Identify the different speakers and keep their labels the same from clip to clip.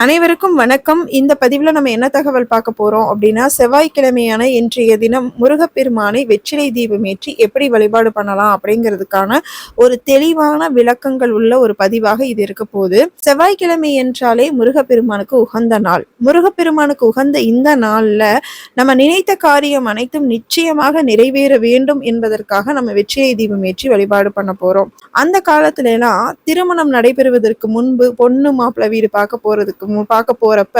Speaker 1: அனைவருக்கும் வணக்கம். இந்த பதிவில் நம்ம என்ன தகவல் பார்க்க போகிறோம் அப்படின்னா செவ்வாய்க்கிழமையான இன்றைய தினம் முருகப்பெருமானை வெற்றிலை தீபம் ஏற்றி எப்படி வழிபாடு பண்ணலாம் அப்படிங்கிறதுக்கான ஒரு தெளிவான விளக்கங்கள் உள்ள ஒரு பதிவாக இது இருக்க போகுது. செவ்வாய்க்கிழமை என்றாலே முருகப்பெருமானுக்கு உகந்த நாள். முருகப்பெருமானுக்கு உகந்த இந்த நாளில் நம்ம நினைத்த காரியம் அனைத்தும் நிச்சயமாக நிறைவேற வேண்டும் என்பதற்காக நம்ம வெற்றிலை தீபம் ஏற்றி வழிபாடு பண்ண போகிறோம் அந்த காலத்துலலாம் திருமணம் நடைபெறுவதற்கு முன்பு பொண்ணு மாப்பிள்ளை வீடு பார்க்க போகிறதுக்கு பார்க்க போறப்ப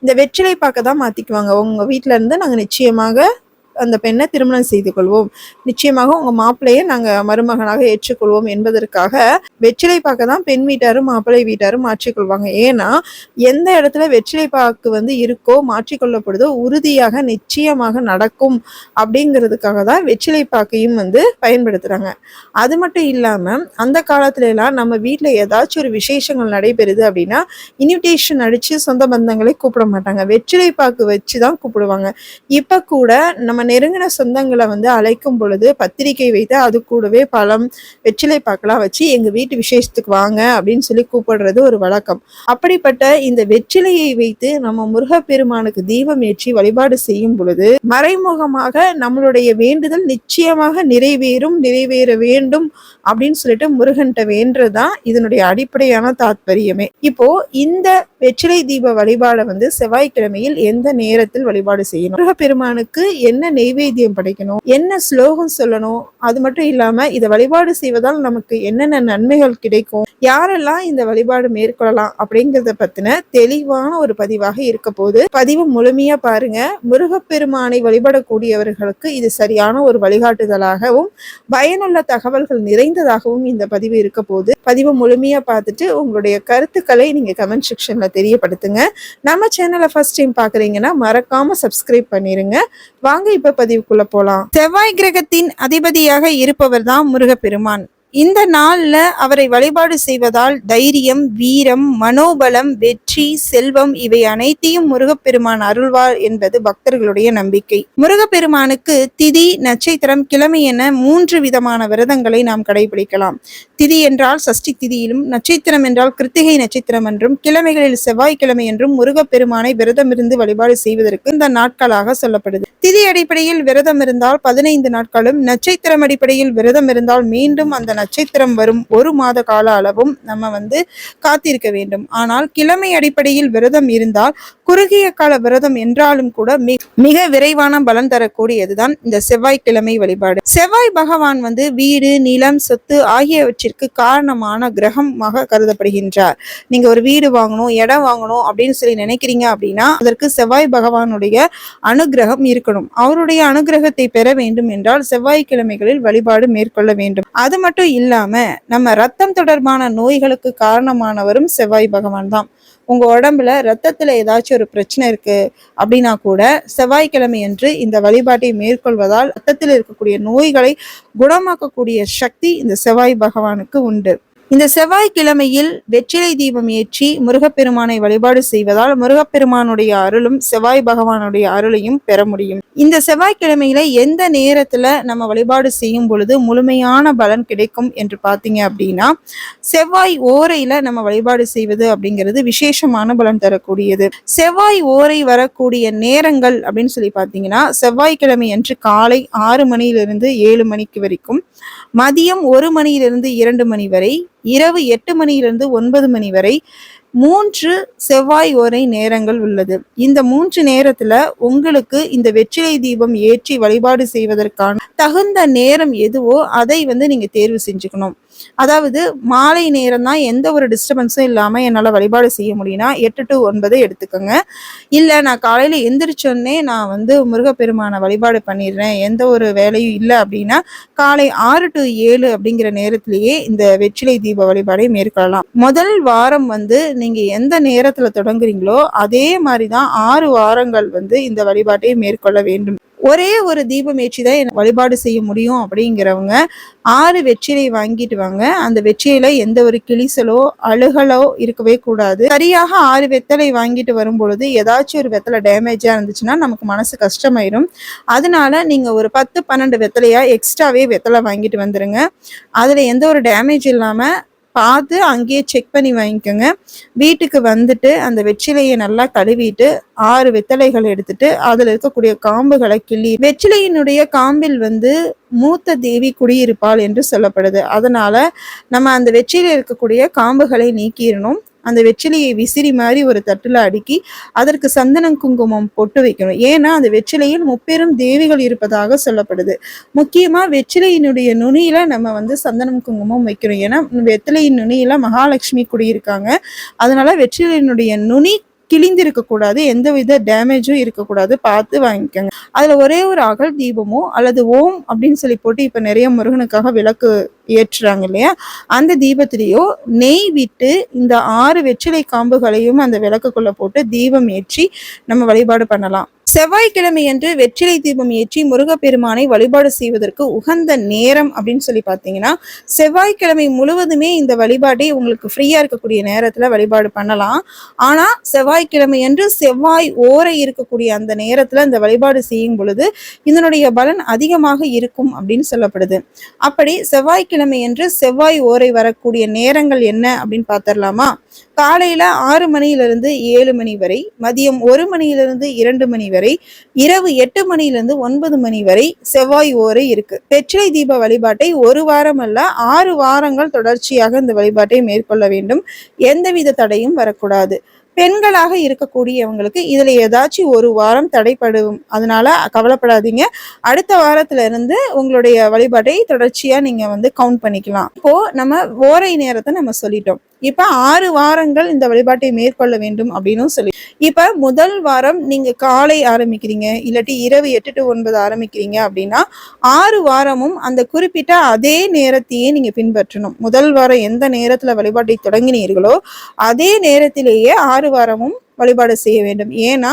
Speaker 1: இந்த வெற்றிலை பாக்க தான் மாத்திக்குவாங்க. உங்க வீட்ல இருந்து நாங்க நிச்சயமாக அந்த பெண்ணை திருமணம் செய்து கொள்வோம். நிச்சயமாக உங்க மாப்பிள்ளையை நாங்க மருமகனாக ஏற்றுக்கொள்வோம் என்பதற்காக வெற்றிலை பாக்க தான் பெண் வீட்டாரும் மாப்பிள்ளை வீட்டாரும் மாற்றிக்கொள்வாங்க ஏன்னா எந்த இடத்துல வெற்றிலை பாக்கு வந்து இருக்கோ மாற்றிக்கொள்ளப்படுதோ உறுதியாக நிச்சயமாக நடக்கும் அப்படிங்கிறதுக்காக தான் வெற்றிலை பாக்கையும் வந்து பயன்படுத்துறாங்க. அது மட்டும் இல்லாம அந்த காலத்துல எல்லாம் நம்ம வீட்டில் ஏதாச்சும் ஒரு விசேஷங்கள் நடைபெறுது அப்படின்னா இன்விடேஷன் அடிச்சு சொந்த பந்தங்களை கூப்பிட மாட்டாங்க. வெற்றிலை பாக்கு வச்சு தான் கூப்பிடுவாங்க. இப்ப கூட நம்ம நெருங்கின சொந்தங்களை வந்து அழைக்கும் பொழுது பத்திரிக்கை வைத்து அது கூடவே பழம் வெற்றிலை பாக்கெல்லாம் வச்சு எங்க வீட்டு விசேஷத்துக்கு வாங்க அப்படின்னு சொல்லி கூப்பிடுறது ஒரு வழக்கம். அப்படிப்பட்ட இந்த வெற்றிலையை வைத்து நம்ம முருகப்பெருமானுக்கு தீபம் ஏற்றி வழிபாடு செய்யும் பொழுது மறைமுகமாக நம்மளுடைய வேண்டுதல் நிச்சயமாக நிறைவேறும் நிறைவேற வேண்டும் அப்படின்னு சொல்லிட்டு முருகன்கிட்ட வேண்டுறதுதான் இதனுடைய அடிப்படையான தாத்பரியமே. இப்போ இந்த வெற்றிலை தீப வழிபாடை வந்து செவ்வாய்க்கிழமையில் எந்த நேரத்தில் வழிபாடு செய்யணும்? முருகப்பெருமானுக்கு என்ன நெய்வேத்தியம் படைக்கணும் என்ன ஸ்லோகம் சொல்லணும் அது மட்டும் இல்லாம இதை வழிபாடு செய்வதால் நமக்கு என்னென்ன நன்மைகள் கிடைக்கும் யாரெல்லாம் இந்த வழிபாடு மேற்கொள்ளலாம் அப்படிங்கறத பத்தின தெளிவான ஒரு பதிவாக இருக்க போது பதிவு முழுமையா பாருங்க. முருகப்பெருமானை வழிபடக்கூடியவர்களுக்கு இது சரியான ஒரு வழிகாட்டுதலாகவும் பயனுள்ள தகவல்கள் நிறைந்ததாகவும் இந்த பதிவு இருக்க போது பதிவு முழுமையா பார்த்துட்டு உங்களுடைய கருத்துக்களை நீங்க கமெண்ட் செக்ஷன்ல தெரியப்படுத்துங்க. நம்ம சேனலை ஃபர்ஸ்ட் டைம் பாக்குறீங்கன்னா மறக்காம சப்ஸ்கிரைப் பண்ணிருங்க. வாங்க இப்ப பதிவுக்குள்ள போலாம். செவ்வாய் கிரகத்தின் அதிபதியாக இருப்பவர் தான் முருகப்பெருமான். இந்த நாள்ல அவரை வழிபாடு செய்வதால் தைரியம் வீரம் மனோபலம் வெற்றி செல்வம் இவை அனைத்தையும் முருகப்பெருமான் அருள்வார் என்பது பக்தர்களுடைய நம்பிக்கை. முருகப்பெருமானுக்கு திதி நட்சத்திரம் கிழமை என மூன்று விதமான விரதங்களை நாம் கடைபிடிக்கலாம். திதி என்றால் சஷ்டி திதியிலும் நட்சத்திரம் என்றால் கிருத்திகை நட்சத்திரம் என்றும் கிழமைகளில் செவ்வாய்க்கிழமை என்றும் முருகப்பெருமானை விரதம் இருந்து வழிபாடு செய்வதற்கு இந்த நாட்களாக சொல்லப்படுது. திதி அடிப்படையில் விரதம் இருந்தால் பதினைந்து நாட்களும் நட்சத்திரம் அடிப்படையில் விரதம் இருந்தால் மீண்டும் அந்த நட்சத்திரம் வரும் ஒரு மாத கால அளவும் நம்ம வந்து காத்திருக்க வேண்டும். ஆனால் கிழமை அடிப்படையில் விரதம் இருந்தால் குறுகிய கால விரதம் என்றாலும் கூட மிக மிக விரைவான பலன் தரக்கூடியதுதான் இந்த செவ்வாய்க்கிழமை வழிபாடு. செவ்வாய் பகவான் வந்து வீடு நிலம் சொத்து ஆகியவற்றிற்கு காரணமான கிரகமாக கருதப்படுகின்றார். நீங்க ஒரு வீடு வாங்கணும் இடம் வாங்கணும் அப்படின்னு சொல்லி நினைக்கிறீங்க அப்படின்னா அதற்கு செவ்வாய் பகவானுடைய அனுகிரகம் இருக்கணும். அவருடைய அனுகிரகத்தை பெற வேண்டும் என்றால் செவ்வாய்க்கிழமைகளில் வழிபாடு மேற்கொள்ள வேண்டும். அது மட்டும் இல்லாம நம்ம ரத்தம் தொடர்பான நோய்களுக்கு காரணமானவரும் செவ்வாய் பகவான் தான். உங்க உடம்புல ரத்தத்துல ஏதாச்சும் ஒரு பிரச்சனை இருக்கு அப்படின்னா கூட செவ்வாய்க்கிழமை அன்று இந்த வழிபாட்டை மேற்கொள்வதால் ரத்தத்தில் இருக்கக்கூடிய நோய்களை குணமாக்கக்கூடிய சக்தி இந்த செவ்வாய் பகவானுக்கு உண்டு. இந்த செவ்வாய்க்கிழமையில் வெற்றிலை தீபம் ஏற்றி முருகப்பெருமானை வழிபாடு செய்வதால் முருகப்பெருமானுடைய அருளும் செவ்வாய் பகவானுடைய அருளையும் பெற முடியும். இந்த செவ்வாய்க்கிழமையில எந்த நேரத்துல நம்ம வழிபாடு செய்யும் பொழுது முழுமையான பலன் கிடைக்கும் என்று பார்த்தீங்க அப்படின்னா செவ்வாய் ஓரையில நம்ம வழிபாடு செய்வது அப்படிங்கிறது விசேஷமான பலன் தரக்கூடியது. செவ்வாய் ஓரை வரக்கூடிய நேரங்கள் அப்படின்னு சொல்லி பார்த்தீங்கன்னா செவ்வாய்க்கிழமை அன்று காலை ஆறு மணியிலிருந்து ஏழு மணிக்கு வரைக்கும் மதியம் ஒரு மணியிலிருந்து இரண்டு மணி வரை இரவு எட்டு மணியிலிருந்து ஒன்பது மணி வரை மூன்று செவ்வாய் ஓரை நேரங்கள் உள்ளது. இந்த மூன்று நேரத்துல உங்களுக்கு இந்த வெற்றிலை தீபம் ஏற்றி வழிபாடு செய்வதற்கான தகுந்த நேரம் எதுவோ அதை வந்து நீங்க தேர்வு செஞ்சுக்கணும். அதாவது மாலை நேரம் தான் எந்த ஒரு டிஸ்டர்பன்ஸும் இல்லாம என்னால வழிபாடு செய்ய முடியும்னா எட்டு டு ஒன்பதை எடுத்துக்கோங்க. இல்ல நான் காலையில எந்திரிச்சோடனே நான் வந்து முருகப்பெருமானை வழிபாடு பண்ணிடுறேன். எந்த ஒரு வேலையும் இல்லை அப்படின்னா காலை ஆறு டு ஏழு அப்படிங்கிற நேரத்திலேயே இந்த வெற்றிலை தீப வழிபாடை மேற்கொள்ளலாம். முதல் வாரம் வந்து நீங்கள் எந்த நேரத்தில் தொடங்குறீங்களோ அதே மாதிரி தான் ஆறு வாரங்கள் வந்து இந்த வழிபாட்டை மேற்கொள்ள வேண்டும். ஒரே ஒரு தீபம் ஏற்றி தான் எனக்கு வழிபாடு செய்ய முடியும் அப்படிங்கிறவங்க ஆறு வெற்றிலை வாங்கிட்டு வாங்க. அந்த வெற்றிலையில எந்த ஒரு கிளிசலோ அழுகலோ இருக்கவே கூடாது. சரியாக ஆறு வெத்தலை வாங்கிட்டு வரும்பொழுது ஏதாச்சும் ஒரு வெத்தலை டேமேஜாக இருந்துச்சுன்னா நமக்கு மனசு கஷ்டமாயிரும். அதனால நீங்கள் ஒரு பத்து பன்னெண்டு வெத்தலையாக எக்ஸ்ட்ராவே வெத்தலை வாங்கிட்டு வந்துடுங்க அதில் எந்த ஒரு டேமேஜ் இல்லாமல் பார்த்து அங்கேயே செக் பண்ணி வாங்கிக்கோங்க. வீட்டுக்கு வந்துட்டு அந்த வெற்றிலையை நல்லா கழுவிட்டு ஆறு வெத்தலைகள் எடுத்துட்டு அதில் இருக்கக்கூடிய காம்புகளை கிள்ளி வெற்றிலையினுடைய காம்பில் வந்து மூத்த தேவி குடியிருப்பாள் என்று சொல்லப்படுது. அதனால நம்ம அந்த வெற்றியில் இருக்கக்கூடிய காம்புகளை நீக்கிடணும். அந்த வெற்றிலையை விசிறி மாதிரி ஒரு தட்டுல அடுக்கி அதற்கு சந்தனம் குங்குமம் பொட்டு வைக்கணும். ஏன்னா அந்த வெற்றிலையில் முப்பெரும் தேவிகள் இருப்பதாக சொல்லப்படுது. முக்கியமா வெற்றிலையினுடைய நுனியில நம்ம வந்து சந்தனம் குங்குமம் வைக்கணும். ஏன்னா வெற்றிலையின் நுனியில மகாலட்சுமி குடியிருக்காங்க. அதனால வெற்றிலையினுடைய நுனி கிழிந்திருக்க கூடாது எந்தவித டேமேஜும் இருக்கக்கூடாது. பார்த்து வாங்கிக்கோங்க. அதுல ஒரே ஒரு அகல் தீபமோ அல்லது ஓம் அப்படின்னு சொல்லி போட்டு இப்ப நிறைய முருகனுக்காக விளக்கு ஏற்றுறாங்க இல்லையா? அந்த தீபத்திலேயோ நெய் விட்டு இந்த ஆறு வெற்றிலை காம்புகளையும் அந்த விளக்குக்குள்ள போட்டு தீபம் ஏற்றி நம்ம வழிபாடு பண்ணலாம். செவ்வாய்க்கிழமையன்று வெற்றிலை தீபம் ஏற்றி முருகப்பெருமானை வழிபாடு செய்வதற்கு உகந்த நேரம் அப்படின்னு சொல்லி பார்த்தீங்கன்னா செவ்வாய்க்கிழமை முழுவதுமே இந்த வழிபாட்டை உங்களுக்கு ஃப்ரீயா இருக்கக்கூடிய நேரத்துல வழிபாடு பண்ணலாம். ஆனா செவ்வாய்க்கிழமையன்று செவ்வாய் ஓரை இருக்கக்கூடிய அந்த நேரத்துல இந்த வழிபாடு செய்யும் பொழுது இதனுடைய பலன் அதிகமாக இருக்கும் அப்படின்னு சொல்லப்படுது. அப்படி செவ்வாய்க்கிழமையன்று செவ்வாய் ஓரை வரக்கூடிய நேரங்கள் என்ன அப்படின்னு பார்த்துடலாமா? காலையில் ஆறு மணியிலிருந்து ஏழு மணி வரை மதியம் ஒரு மணியிலிருந்து இரண்டு மணி வரை இரவு எட்டு மணியிலிருந்து ஒன்பது மணி வரை செவ்வாய் ஓரை இருக்கு. பெற்றிலை தீப வழிபாட்டை ஒரு வாரம் அல்ல ஆறு வாரங்கள் தொடர்ச்சியாக இந்த வழிபாட்டை மேற்கொள்ள வேண்டும். எந்தவித தடையும் வரக்கூடாது. பெண்களாக இருக்கக்கூடியவங்களுக்கு இதில் ஏதாச்சும் ஒரு வாரம் தடைப்படும் அதனால கவலைப்படாதீங்க. அடுத்த வாரத்துல இருந்து உங்களுடைய வழிபாட்டை தொடர்ச்சியாக நீங்கள் வந்து கவுண்ட் பண்ணிக்கலாம். இப்போ நம்ம ஓரை நேரத்தை நம்ம சொல்லிட்டோம். இப்ப ஆறு வாரங்கள் இந்த வழிபாட்டை மேற்கொள்ள வேண்டும் அப்படின்னு சொல்லி. இப்ப முதல் வாரம் நீங்க காலை ஆரம்பிக்கிறீங்க இல்லாட்டி இரவு எட்டு டு ஒன்பது ஆரம்பிக்கிறீங்க அப்படின்னா ஆறு வாரமும் அந்த குறிப்பிட்ட அதே நேரத்தையே நீங்க பின்பற்றணும். முதல் வாரம் எந்த நேரத்துல வழிபாட்டை தொடங்கினீர்களோ அதே நேரத்திலேயே ஆறு வாரமும் வழிபாடு செய்ய வேண்டும். ஏன்னா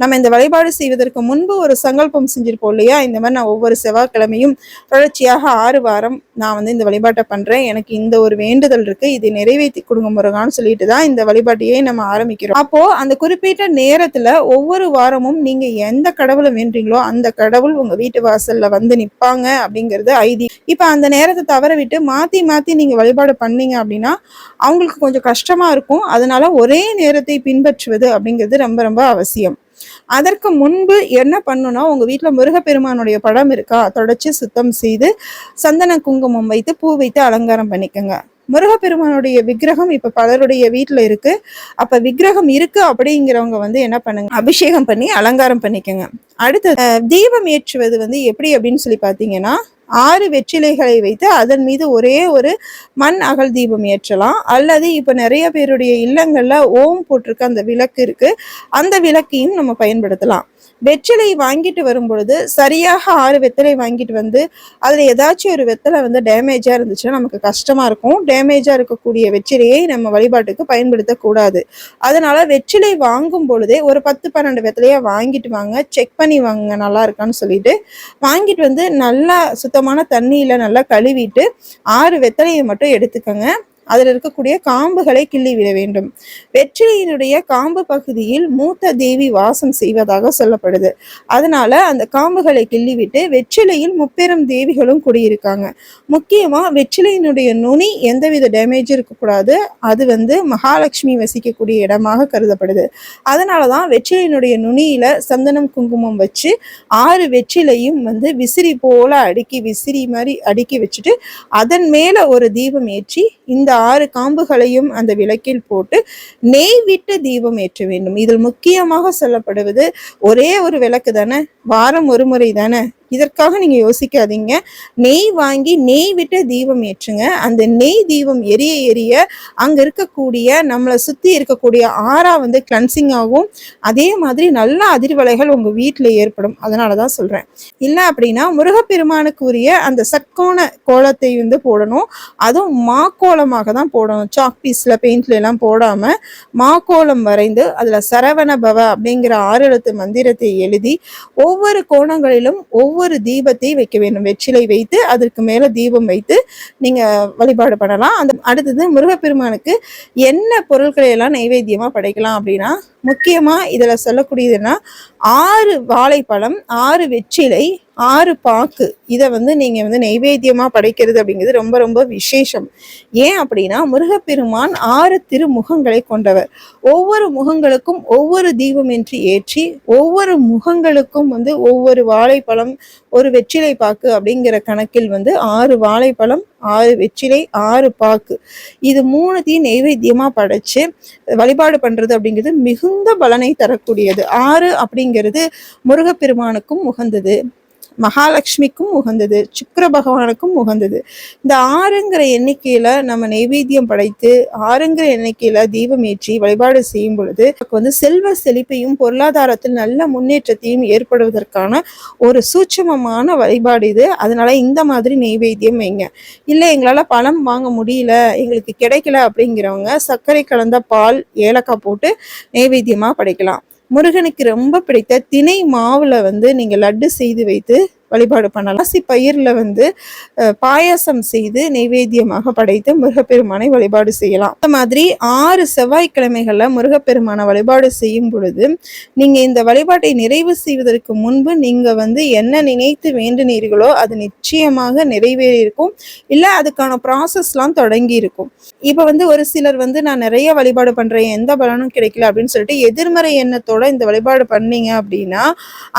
Speaker 1: நம்ம இந்த வழிபாடு செய்வதற்கு முன்பு ஒரு சங்கல்பம் செஞ்சிருப்போம் இல்லையா? இந்த மாதிரி நான் ஒவ்வொரு செவ்வாய்க்கிழமையும் தொடர்ச்சியாக ஆறு வாரம் நான் வந்து இந்த வழிபாட்டை பண்றேன். எனக்கு இந்த ஒரு வேண்டுதல் இருக்கு. இது நிறைவேற்றி கொடுங்க முருகான்னு சொல்லிட்டு தான் இந்த வழிபாட்டையே நம்ம ஆரம்பிக்கிறோம். அப்போ அந்த குறிப்பிட்ட நேரத்துல ஒவ்வொரு வாரமும் நீங்க எந்த கடவுளை வேண்டீங்களோ அந்த கடவுள் உங்க வீட்டு வாசல்ல வந்து நிப்பாங்க அப்படிங்கிறது ஐதி இப்ப அந்த நேரத்தை தவற விட்டு மாத்தி மாத்தி நீங்க வழிபாடு பண்ணீங்க அப்படின்னா அவங்களுக்கு கொஞ்சம் கஷ்டமா இருக்கும். அதனால ஒரே நேரத்தை பின்பற்றுவது அப்படிங்கிறது ரொம்ப ரொம்ப அவசியம். அதற்கு முன்பு என்ன பண்ணணும்னா உங்க வீட்டுல முருகப்பெருமானுடைய படம் இருக்கா தொடச்சி சுத்தம் செய்து சந்தன குங்குமம் வைத்து பூ வைத்து அலங்காரம் பண்ணிக்கோங்க. முருகப்பெருமானுடைய விக்கிரகம் இப்ப பலருடைய வீட்டுல இருக்கு. அப்ப விக்கிரகம் இருக்கு அப்படிங்கிறவங்க வந்து என்ன பண்ணுங்க அபிஷேகம் பண்ணி அலங்காரம் பண்ணிக்கோங்க. அடுத்து தீபம் ஏற்றுவது வந்து எப்படி அப்படின்னு சொல்லி பாத்தீங்கன்னா ஆறு வெற்றிலைகளை வைத்து அதன் மீது ஒரே ஒரு மண் அகல் தீபம் ஏற்றலாம். அல்லது இப்போ நிறைய பேருடைய இல்லங்களில் ஓம் போட்டிருக்க அந்த விளக்கு இருக்கு. அந்த விளக்கையும் நம்ம பயன்படுத்தலாம். வெற்றிலை வாங்கிட்டு வரும் பொழுது சரியாக ஆறு வெத்தலை வாங்கிட்டு வந்து அதில் ஏதாச்சும் ஒரு வெத்தலை வந்து டேமேஜாக இருந்துச்சுன்னா நமக்கு கஷ்டமாக இருக்கும். டேமேஜாக இருக்கக்கூடிய வெற்றிலையை நம்ம வழிபாட்டுக்கு பயன்படுத்தக்கூடாது அதனால் வெற்றிலை வாங்கும் பொழுதே ஒரு பத்து பன்னெண்டு வெத்தலையாக வாங்கிட்டு வாங்க. செக் பண்ணி வாங்க நல்லா இருக்கான்னு சொல்லிட்டு வாங்கிட்டு வந்து நல்லா சுத்தமான தண்ணியில நல்லா கழுவிட்டு ஆறு வெத்தலையை மட்டும் எடுத்துக்கோங்க. அதில் இருக்கக்கூடிய காம்புகளை கிள்ளி விட வேண்டும். வெற்றிலையினுடைய காம்பு பகுதியில் மூத்த தேவி வாசம் செய்வதாக சொல்லப்படுது. அதனால அந்த காம்புகளை கிள்ளிவிட்டு வெற்றிலையில் முப்பெரும் தேவிகளும் குடியிருக்காங்க. முக்கியமா வெற்றிலையினுடைய நுனி எந்தவித டேமேஜும் இருக்கக்கூடாது. அது வந்து மகாலட்சுமி வசிக்கக்கூடிய இடமாக கருதப்படுது. அதனாலதான் வெற்றிலையினுடைய நுனியில சந்தனம் குங்குமம் வச்சு ஆறு வெற்றிலையும் வந்து விசிறி போல அடுக்கி விசிறி மாதிரி அடுக்கி வச்சுட்டு அதன் மேல ஒரு தீபம் ஏற்றி இந்த ஆறு காம்புகளையும் அந்த விளக்கில் போட்டு நெய் விட்டு தீபம் ஏற்ற வேண்டும். இதில் முக்கியமாக சொல்லப்படுவது ஒரே ஒரு விளக்கு தானே வாரம் ஒரு முறை தானே? இதற்காக நீங்கள் யோசிக்காதீங்க. நெய் வாங்கி நெய் விட்டு தீபம் ஏற்றுங்க. அந்த நெய் தீபம் எரிய எரிய அங்கே இருக்கக்கூடிய நம்மளை சுற்றி இருக்கக்கூடிய ஆறா வந்து கிளன்சிங் ஆகும். அதே மாதிரி நல்ல அதிர்வலைகள் உங்கள் வீட்டில் ஏற்படும். அதனாலதான் சொல்கிறேன் இல்லை அப்படின்னா முருகப்பெருமானுக்கு உரிய அந்த சட்கோண கோலத்தை வந்து போடணும். அதுவும் மாக்கோலமாக தான் போடணும். சாக் பீஸில் பெயிண்ட்ல எல்லாம் போடாமல் மாக்கோலம் வரைந்து அதில் சரவண பவ அப்படிங்கிற ஆறு எழுத்து மந்திரத்தை எழுதி ஒவ்வொரு கோணங்களிலும் ஒவ்வொரு தீபத்தை வைக்க வேண்டும். வெற்றிலை வைத்து அதற்கு மேல தீபம் வைத்து நீங்க வழிபாடு பண்ணலாம். அந்த அடுத்தது முருகப்பெருமானுக்கு என்ன பொருட்களை எல்லாம் நைவேத்தியமா படைக்கலாம் அப்படின்னா முக்கியமா இதுல சொல்லக்கூடியதுன்னா ஆறு வாழைப்பழம் ஆறு வெற்றிலை ஆறு பாக்கு. இதை வந்து நீங்க வந்து நைவேத்தியமா படைக்கிறது அப்படிங்கிறது ரொம்ப ரொம்ப விசேஷம். ஏன் அப்படின்னா முருகப்பெருமான் ஆறு திருமுகங்களை கொண்டவர். ஒவ்வொரு முகங்களுக்கும் ஒவ்வொரு தீபம் என்று ஏற்றி ஒவ்வொரு முகங்களுக்கும் வந்து ஒவ்வொரு வாழைப்பழம் ஒரு வெற்றிலை பாக்கு அப்படிங்கிற கணக்கில் வந்து ஆறு வாழைப்பழம் ஆறு வெற்றிலை ஆறு பாக்கு. இது மூணுத்தையும் நெய்வேத்தியமாக படைச்சு வழிபாடு பண்றது அப்படிங்கிறது மிகுந்த பலனை தரக்கூடியது. ஆறு அப்படிங்கிறது முருகப்பெருமானுக்கும் உகந்தது. மகாலட்சுமிக்கும் உகந்தது சுக்கர பகவானுக்கும் உகந்தது. இந்த ஆறுங்கிற எண்ணிக்கையில நம்ம நைவேத்தியம் படைத்து ஆறுங்கிற எண்ணிக்கையில தீபம் ஏற்றி வழிபாடு செய்யும் பொழுது வந்து செல்வ செழிப்பையும் பொருளாதாரத்தில் நல்ல முன்னேற்றத்தையும் ஏற்படுவதற்கான ஒரு சூட்சமமான வழிபாடு இது. அதனால இந்த மாதிரி நெய்வேத்தியம் வைங்க. இல்லை எங்களால் பழம் வாங்க முடியல எங்களுக்கு கிடைக்கல அப்படிங்கிறவங்க சர்க்கரை கலந்த பால் ஏலக்காய் போட்டு நெய்வேத்தியமாக படைக்கலாம். முருகனுக்கு ரொம்ப பிடித்த திணை மாவில் வந்து நீங்கள் லட்டு செய்து வைத்து வழிபாடு பண்ணலாம். அரிசி பயிரில் வந்து பாயாசம் செய்து நைவேத்தியமாக படைத்து முருகப்பெருமானை வழிபாடு செய்யலாம். அந்த மாதிரி ஆறு செவ்வாய்க்கிழமைகளில் முருகப்பெருமானை வழிபாடு செய்யும் பொழுது நீங்கள் இந்த வழிபாட்டை நிறைவு செய்வதற்கு முன்பு நீங்கள் வந்து என்ன நினைத்து வேண்டினீர்களோ அது நிச்சயமாக நிறைவேறியிருக்கும். இல்லை அதுக்கான ப்ராசஸ்லாம் தொடங்கி இருக்கும் வந்து ஒரு சிலர் வந்து நான் நிறைய வழிபாடு பண்ணுறேன் எந்த பலனும் கிடைக்கல அப்படின்னு சொல்லிட்டு எதிர்மறை எண்ணத்தோட இந்த வழிபாடு பண்ணீங்க அப்படின்னா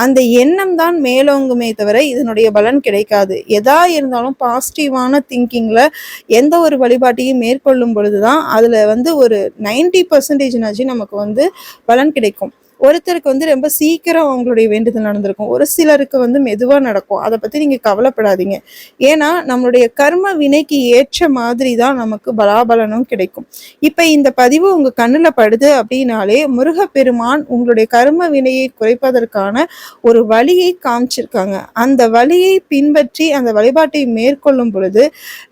Speaker 1: அந்த எண்ணம் தான் மேலோங்குமே தவிர இதனுடைய பலன் கிடைக்காது. எதா இருந்தாலும் பாசிட்டிவான திங்கிங்கில் எந்த ஒரு வழிபாட்டையும் மேற்கொள்ளும் பொழுது தான் அதில் வந்து ஒரு நைன்டி பர்சன்டேஜ்னாச்சும் நமக்கு வந்து பலன் கிடைக்கும். ஒருத்தருக்கு வந்து ரொம்ப சீக்கிரம் அவங்களுடைய வேண்டுதல் நடந்திருக்கும். ஒரு சிலருக்கு வந்து மெதுவாக நடக்கும். அதை பற்றி நீங்கள் கவலைப்படாதீங்க. ஏன்னா நம்மளுடைய கர்ம வினைக்கு ஏற்ற மாதிரி தான் நமக்கு பலாபலனும் கிடைக்கும். இப்போ இந்த பதிவு உங்கள் கண்ணில் படுது அப்படின்னாலே முருகப்பெருமான் உங்களுடைய கர்ம வினையை குறைப்பதற்கான ஒரு வழியை காமிச்சிருக்காங்க. அந்த வழியை பின்பற்றி அந்த வழிபாட்டை மேற்கொள்ளும் பொழுது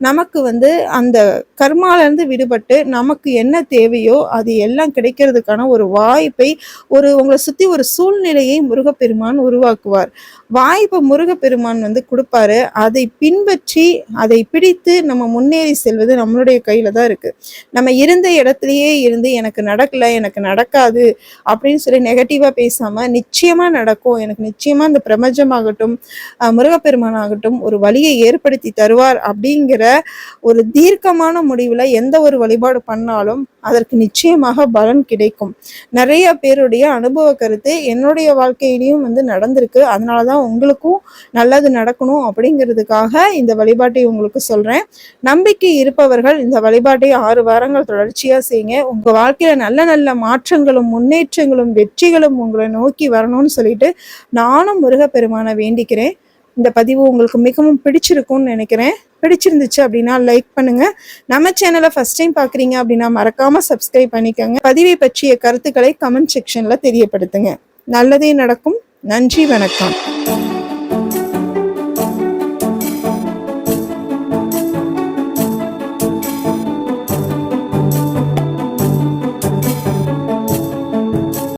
Speaker 1: நமக்கு வந்து அந்த கர்மாலேருந்து விடுபட்டு நமக்கு என்ன தேவையோ அது எல்லாம் கிடைக்கிறதுக்கான ஒரு வாய்ப்பை ஒரு உங்களை சுத்தி ஒரு சூழ்நிலையை முருகப்பெருமான் உருவாக்குவார். வாய்ப்பை முருகப்பெருமான் வந்து கொடுப்பாரு. அதை பின்பற்றி அதை பிடித்து நம்ம முன்னேறி செல்வது நம்மளுடைய கையில தான் இருக்கு. நம்ம இருந்த இடத்துலயே இருந்து எனக்கு நடக்கல எனக்கு நடக்காது அப்படின்னு சொல்லி நெகட்டிவா பேசாம நிச்சயமா நடக்கும். எனக்கு நிச்சயமா இந்த பிரபஞ்சமாகட்டும் முருகப்பெருமான் ஆகட்டும் ஒரு வழியை ஏற்படுத்தி தருவார் அப்படிங்கிற ஒரு தீர்க்கமான முடிவுல எந்த ஒரு வழிபாடு பண்ணாலும் அதற்கு நிச்சயமாக பலன் கிடைக்கும். நிறைய பேருடைய அனுபவ கருத்து என்னுடைய வாழ்க்கையிலையும் வந்து நடந்திருக்கு. அதனால தான் உங்களுக்கும் நல்லது நடக்கணும் அப்படிங்கிறதுக்காக இந்த வழிபாட்டை உங்களுக்கு சொல்கிறேன் நம்பிக்கை இருப்பவர்கள் இந்த வழிபாட்டை ஆறு வாரங்கள் தொடர்ச்சியாக செய்யுங்க. உங்கள் வாழ்க்கையில் நல்ல நல்ல மாற்றங்களும் முன்னேற்றங்களும் வெற்றிகளும் உங்களை நோக்கி வரணும்னு சொல்லிட்டு நானும் முருகப்பெருமானை வேண்டிக்கிறேன். இந்த பதிவு உங்களுக்கு மிகவும் பிடிச்சிருக்கும்னு நினைக்கிறேன். பிடிச்சிருந்துச்சு அப்படின்னா லைக் பண்ணுங்க. நம்ம சேனலை ஃபர்ஸ்ட் டைம் பார்க்குறீங்க அப்படின்னா மறக்காம சப்ஸ்கிரைப் பண்ணிக்கோங்க. பதிவை பற்றிய கருத்துக்களை கமெண்ட் செக்ஷன்ல தெரியப்படுத்துங்க. நல்லதே நடக்கும். நன்றி வணக்கம்.